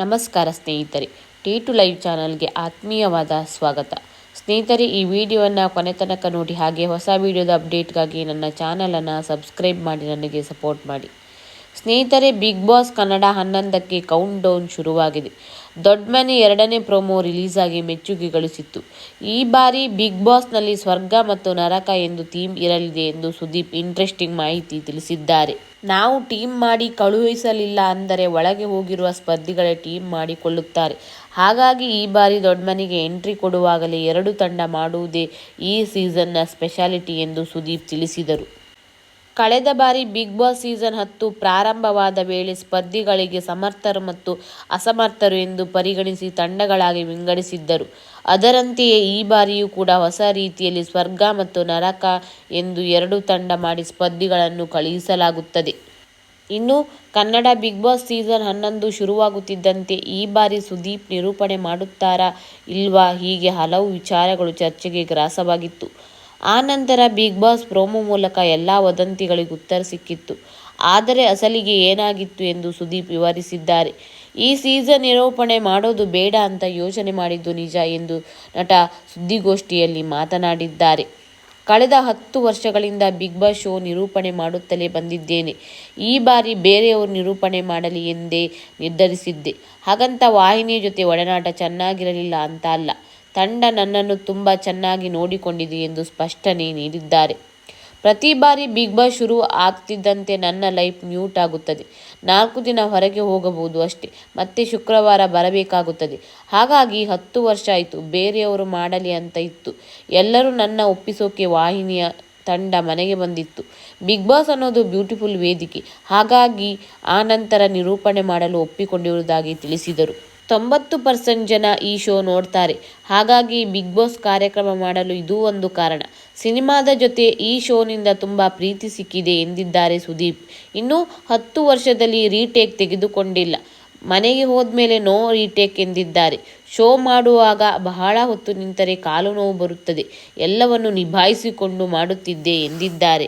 ನಮಸ್ಕಾರ ಸ್ನೇಹಿತರೆ T to live ಚಾನಲ್ಗೆ ಆತ್ಮೀಯವಾದ ಸ್ವಾಗತ. ಸ್ನೇಹಿತರೆ, ಈ ವಿಡಿಯೋವನ್ನು ಕೊನೆ ತನಕ ನೋಡಿ, ಹಾಗೆ ಹೊಸ ವಿಡಿಯೋದ ಅಪ್ಡೇಟ್ಗಾಗಿ ನನ್ನ ಚಾನಲನ್ನು ಸಬ್ಸ್ಕ್ರೈಬ್ ಮಾಡಿ, ನನಗೆ ಸಪೋರ್ಟ್ ಮಾಡಿ. ಸ್ನೇಹಿತರೆ ಬಿಗ್ ಬಾಸ್ ಕನ್ನಡ ಹನ್ನೊಂದಕ್ಕೆ ಕೌಂಟ್ ಡೌನ್ ಶುರುವಾಗಿದೆ. ದೊಡ್ಡ ಎರಡನೇ ಪ್ರೊಮೋ ರಿಲೀಸ್ ಆಗಿ ಮೆಚ್ಚುಗೆ ಗಳಿಸಿತ್ತು. ಈ ಬಾರಿ ಬಿಗ್ ಬಾಸ್ನಲ್ಲಿ ಸ್ವರ್ಗ ಮತ್ತು ನರಕ ಎಂದು ಥೀಮ್ ಇರಲಿದೆ ಎಂದು ಸುದೀಪ್ ಇಂಟ್ರೆಸ್ಟಿಂಗ್ ಮಾಹಿತಿ ತಿಳಿಸಿದ್ದಾರೆ. ನಾವು ಟೀಮ್ ಮಾಡಿ ಕಳುಹಿಸಲಿಲ್ಲ ಅಂದರೆ ಒಳಗೆ ಹೋಗಿರುವ ಸ್ಪರ್ಧಿಗಳೇ ಟೀಮ್ ಮಾಡಿಕೊಳ್ಳುತ್ತಾರೆ. ಹಾಗಾಗಿ ಈ ಬಾರಿ ದೊಡ್ಡಮನಿಗೆ ಎಂಟ್ರಿ ಕೊಡುವಾಗಲೇ ಎರಡು ತಂಡ ಮಾಡುವುದೇ ಈ ಸೀಸನ್ನ ಸ್ಪೆಷಾಲಿಟಿ ಎಂದು ಸುದೀಪ್ ತಿಳಿಸಿದರು. ಕಳೆದ ಬಾರಿ ಬಿಗ್ ಬಾಸ್ ಸೀಸನ್ ಹತ್ತು ಪ್ರಾರಂಭವಾದ ವೇಳೆ ಸ್ಪರ್ಧಿಗಳಿಗೆ ಸಮರ್ಥರು ಮತ್ತು ಅಸಮರ್ಥರು ಎಂದು ಪರಿಗಣಿಸಿ ತಂಡಗಳಾಗಿ ವಿಂಗಡಿಸಿದ್ದರು. ಅದರಂತೆಯೇ ಈ ಬಾರಿಯೂ ಕೂಡ ಹೊಸ ರೀತಿಯಲ್ಲಿ ಸ್ವರ್ಗ ಮತ್ತು ನರಕ ಎಂದು ಎರಡು ತಂಡ ಮಾಡಿ ಸ್ಪರ್ಧಿಗಳನ್ನು ಕಳುಹಿಸಲಾಗುತ್ತದೆ. ಇನ್ನು ಕನ್ನಡ ಬಿಗ್ ಬಾಸ್ ಸೀಸನ್ ಹನ್ನೊಂದು ಶುರುವಾಗುತ್ತಿದ್ದಂತೆ ಈ ಬಾರಿ ಸುದೀಪ್ ನಿರೂಪಣೆ ಮಾಡುತ್ತಾರಾ ಇಲ್ವಾ ಹೀಗೆ ಹಲವು ವಿಚಾರಗಳು ಚರ್ಚೆಗೆ ಗ್ರಾಸವಾಗಿತ್ತು. ಆ ನಂತರ ಬಿಗ್ ಬಾಸ್ ಪ್ರೋಮೋ ಮೂಲಕ ಎಲ್ಲ ವದಂತಿಗಳಿಗೂ ಉತ್ತರ ಸಿಕ್ಕಿತ್ತು. ಆದರೆ ಅಸಲಿಗೆ ಏನಾಗಿತ್ತು ಎಂದು ಸುದೀಪ್ ವಿವರಿಸಿದ್ದಾರೆ. ಈ ಸೀಸನ್ ನಿರೂಪಣೆ ಮಾಡೋದು ಬೇಡ ಅಂತ ಯೋಚನೆ ಮಾಡಿದ್ದು ನಿಜ ಎಂದು ನಟ ಸುದ್ದಿಗೋಷ್ಠಿಯಲ್ಲಿ ಮಾತನಾಡಿದ್ದಾರೆ. ಕಳೆದ ಹತ್ತು ವರ್ಷಗಳಿಂದ ಬಿಗ್ ಬಾಸ್ ಶೋ ನಿರೂಪಣೆ ಮಾಡುತ್ತಲೇ ಬಂದಿದ್ದೇನೆ. ಈ ಬಾರಿ ಬೇರೆಯವರು ನಿರೂಪಣೆ ಮಾಡಲಿ ಎಂದೇ ನಿರ್ಧರಿಸಿದ್ದೆ. ಹಾಗಂತ ವಾಹಿನಿಯ ಜೊತೆ ಒಡನಾಟ ಚೆನ್ನಾಗಿರಲಿಲ್ಲ ಅಂತ ಅಲ್ಲ. ತಂಡ ನನ್ನನ್ನು ತುಂಬ ಚೆನ್ನಾಗಿ ನೋಡಿಕೊಂಡಿದೆ ಎಂದು ಸ್ಪಷ್ಟನೆ ನೀಡಿದ್ದಾರೆ. ಪ್ರತಿ ಬಾರಿ ಬಿಗ್ ಬಾಸ್ ಶುರು ಆಗ್ತಿದ್ದಂತೆ ನನ್ನ ಲೈಫ್ ಮ್ಯೂಟ್ ಆಗುತ್ತದೆ. ನಾಲ್ಕು ದಿನ ಹೊರಗೆ ಹೋಗಬಹುದು ಅಷ್ಟೇ, ಮತ್ತೆ ಶುಕ್ರವಾರ ಬರಬೇಕಾಗುತ್ತದೆ. ಹಾಗಾಗಿ ಹತ್ತು ವರ್ಷ ಆಯಿತು, ಬೇರೆಯವರು ಮಾಡಲಿ ಅಂತ ಇತ್ತು. ಎಲ್ಲರೂ ನನ್ನ ಒಪ್ಪಿಸೋಕೆ ವಾಹಿನಿಯ ತಂಡ ಮನೆಗೆ ಬಂದಿತ್ತು. ಬಿಗ್ ಬಾಸ್ ಅನ್ನೋದು ಬ್ಯೂಟಿಫುಲ್ ವೇದಿಕೆ. ಹಾಗಾಗಿ ಆ ನಂತರ ನಿರೂಪಣೆ ಮಾಡಲು ಒಪ್ಪಿಕೊಂಡಿರುವುದಾಗಿ ತಿಳಿಸಿದರು. ತೊಂಬತ್ತು ಪರ್ಸೆಂಟ್ ಜನ ಈ ಶೋ ನೋಡ್ತಾರೆ. ಹಾಗಾಗಿ ಬಿಗ್ ಬಾಸ್ ಕಾರ್ಯಕ್ರಮ ಮಾಡಲು ಇದು ಒಂದು ಕಾರಣ. ಸಿನಿಮಾದ ಜೊತೆ ಈ ಶೋನಿಂದ ತುಂಬ ಪ್ರೀತಿ ಸಿಕ್ಕಿದೆ ಎಂದಿದ್ದಾರೆ ಸುದೀಪ್. ಇನ್ನು ಹತ್ತು ವರ್ಷದಲ್ಲಿ ರೀಟೇಕ್ ತೆಗೆದುಕೊಂಡಿಲ್ಲ. ಮನೆಗೆ ಹೋದ್ಮೇಲೆ ನೋ ರೀಟೇಕ್ ಎಂದಿದ್ದಾರೆ. ಶೋ ಮಾಡುವಾಗ ಬಹಳ ಹೊತ್ತು ನಿಂತರೆ ಕಾಲು ನೋವು ಬರುತ್ತದೆ. ಎಲ್ಲವನ್ನು ನಿಭಾಯಿಸಿಕೊಂಡು ಮಾಡುತ್ತಿದ್ದೆ ಎಂದಿದ್ದಾರೆ.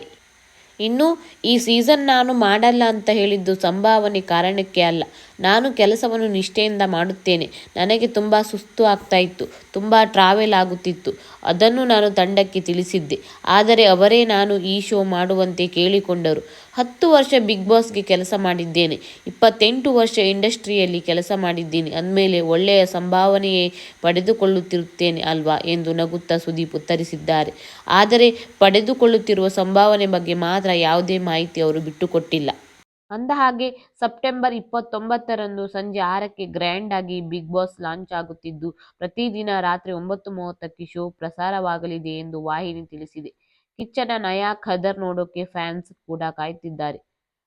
ಇನ್ನು ಈ ಸೀಸನ್ ನಾನು ಮಾಡಲ್ಲ ಅಂತ ಹೇಳಿದ್ದು ಸಂಭಾವನೆ ಕಾರಣಕ್ಕೆ ಅಲ್ಲ. ನಾನು ಕೆಲಸವನ್ನು ನಿಷ್ಠೆಯಿಂದ ಮಾಡುತ್ತೇನೆ. ನನಗೆ ತುಂಬ ಸುಸ್ತು ಆಗ್ತಾ ಇತ್ತು. ತುಂಬ ಟ್ರಾವೆಲ್ ಆಗುತ್ತಿತ್ತು. ಅದನ್ನು ನಾನು ತಂಡಕ್ಕೆ ತಿಳಿಸಿದ್ದೆ. ಆದರೆ ಅವರೇ ನಾನು ಈ ಶೋ ಮಾಡುವಂತೆ ಕೇಳಿಕೊಂಡರು. ಹತ್ತು ವರ್ಷ ಬಿಗ್ ಬಾಸ್ಗೆ ಕೆಲಸ ಮಾಡಿದ್ದೇನೆ. ಇಪ್ಪತ್ತೆಂಟು ವರ್ಷ ಇಂಡಸ್ಟ್ರಿಯಲ್ಲಿ ಕೆಲಸ ಮಾಡಿದ್ದೀನಿ. ಅಂದಮೇಲೆ ಒಳ್ಳೆಯ ಸಂಭಾವನೆಯೇ ಪಡೆದುಕೊಳ್ಳುತ್ತಿರುತ್ತೇನೆ ಅಲ್ವಾ ಎಂದು ನಗುತ್ತಾ ಸುದೀಪ್ ಉತ್ತರಿಸಿದ್ದಾರೆ. ಆದರೆ ಪಡೆದುಕೊಳ್ಳುತ್ತಿರುವ ಸಂಭಾವನೆ ಬಗ್ಗೆ ಮಾತ್ರ ಯಾವುದೇ ಮಾಹಿತಿ ಅವರು ಬಿಟ್ಟುಕೊಟ್ಟಿಲ್ಲ. ಅಂದ ಹಾಗೆ ಸೆಪ್ಟೆಂಬರ್ ಇಪ್ಪತ್ತೊಂಬತ್ತರಂದು ಸಂಜೆ ಆರಕ್ಕೆ ಗ್ರ್ಯಾಂಡ್ ಆಗಿ ಬಿಗ್ ಬಾಸ್ ಲಾಂಚ್ ಆಗುತ್ತಿದ್ದು, ಪ್ರತಿದಿನ ರಾತ್ರಿ ಒಂಬತ್ತು ಮೂವತ್ತಕ್ಕೆ ಶೋ ಪ್ರಸಾರವಾಗಲಿದೆ ಎಂದು ವಾಹಿನಿ ತಿಳಿಸಿದೆ. ಕಿಚ್ಚನ ನಯಾ ಖದರ್ ನೋಡೋಕೆ ಫ್ಯಾನ್ಸ್ ಕೂಡ ಕಾಯ್ತಿದ್ದಾರೆ.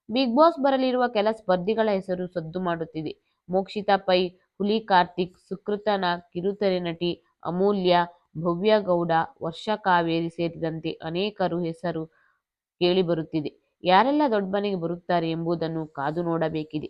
ಬಿಗ್ ಬಾಸ್ ಬರಲಿರುವ ಕೆಲ ಸ್ಪರ್ಧಿಗಳ ಹೆಸರು ಸದ್ದು ಮಾಡುತ್ತಿದೆ. ಮೋಕ್ಷಿತಾ ಪೈ, ಹುಲಿ ಕಾರ್ತಿಕ್, ಸುಕೃತನ ಕಿರುತೆರೆ ನಟಿ ಅಮೂಲ್ಯ, ಭವ್ಯ ಗೌಡ, ವರ್ಷಾ ಕಾವೇರಿ ಸೇರಿದಂತೆ ಅನೇಕರು ಹೆಸರು ಕೇಳಿಬರುತ್ತಿದೆ ಯಾರೆಲ್ಲ ದೊಡ್ಡ ಮನೆಗೆ ಬರುತ್ತಾರೆ ಎಂಬುದನ್ನು ಕಾದು ನೋಡಬೇಕಿದೆ.